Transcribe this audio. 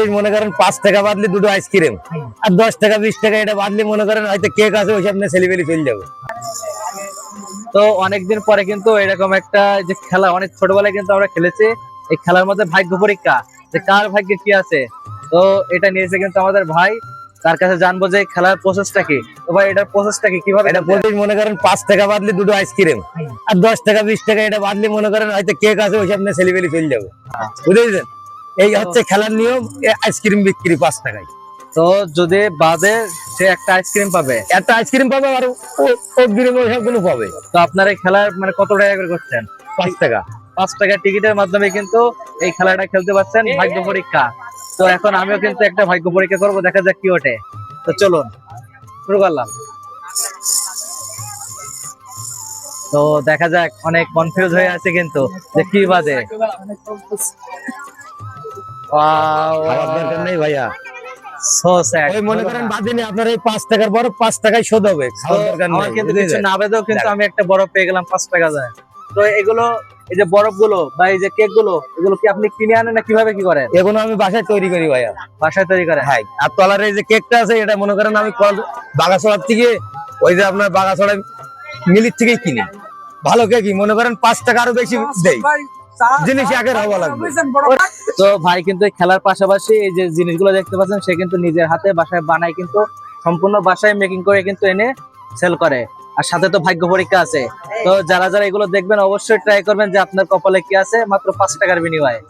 মনে করেন পাঁচ টাকা বাদলে দুটো আইসক্রিম। আর দশ টাকা বিশ টাকা এটা বাদলে মনে করেন হয়তো কেক আছে ওই সামনে ছেলেবেলি চলে যাবে। তো অনেকদিন পরে কিন্তু এরকম একটা যে খেলা অনেক ছোটবেলায় কিন্তু আমরা খেলেছি। এই খেলার মধ্যে ভাগ্য পরীক্ষা যে কার ভাগ্যে কি আছে। তো এটা নিয়েছে কিন্তু আমাদের ভাই। তার কাছে জানব যে খেলার প্রসেসটা কি। তো ভাই এটার প্রসেসটা কি? কীভাবে এটা প্রতি মনে করেন পাঁচ টাকা বাদলে দুটো আইসক্রিম। আর দশ টাকা বিশ টাকা এটা বাদলে মনে করেন হয়তো কেক আছে ওই সামনে ছেলেবেলি চলে যাবে। বুঝেছেন? এই হচ্ছে খেলার নিয়ম আইসক্রিম বিক্রি পাঁচ টাকায়। তো যদি বাদে সে একটা আইসক্রিম পাবে? একটা আইসক্রিম পাবে আর অগ্রিম সবগুলো পাবে। তো আপনার এই খেলার মানে কত টাকা করে করছেন? পাঁচ টাকা। পাঁচ টাকা টিকিটের মাধ্যমে কিন্তু এই খেলাটা খেলতে পারছেন ভাগ্য পরীক্ষা। তো এখন আমিও কিন্তু একটা ভাগ্য পরীক্ষা করব দেখা যাক কি ওঠে। তো চলুন শুরু করলাম। তো দেখা যাক অনেক কনফিউজ হয়ে আছে কিন্তু যে কি বাজে দরকার নেই ভাইয়া? ওই মনে করেন বাদিনে আপনার এই পাঁচ টাকার বড় পাঁচ টাকায় শোধ হবে খাওয়ার দরকার নেই কিন্তু কিছু না বেঁধেও কিন্তু আমি একটা বরফ পেয়ে গেলাম পাঁচ টাকা যায়। তো এগুলো এই যে বরফগুলো বা এই যে কেকগুলো এগুলো কি আপনি কিনে আনেন না কীভাবে কি করেন? এগুলো আমি বাসায় তৈরি করি ভাইয়া। বাসায় তৈরি করেন? হ্যাঁ আর তলার এই যে কেকটা আছে এটা মনে করেন আমি কল- বাগাছড়ার থেকে ওই যে আপনার বাগাছড়া মিলির থেকেই কিনি। ভালো কেকই মনে করেন পাঁচ টাকা আরও বেশি দেই। জিনিস আগে হওয়া লাগবে। তো ভাই কিন্তু খেলার পাশাপাশি এই যে জিনিসগুলো দেখতে পাচ্ছেন সে কিন্তু নিজের হাতে বাসায় বানায় কিন্তু সম্পূর্ণ বাসায় মেকিং করে কিন্তু এনে সেল করে। আর সাথে তো ভাগ্য পরীক্ষা আছে। তো যারা যারা এগুলো দেখবেন অবশ্যই ট্রাই করবেন যে আপনার কপালে কি আছে? মাত্র পাঁচ টাকার বিনিময়ে।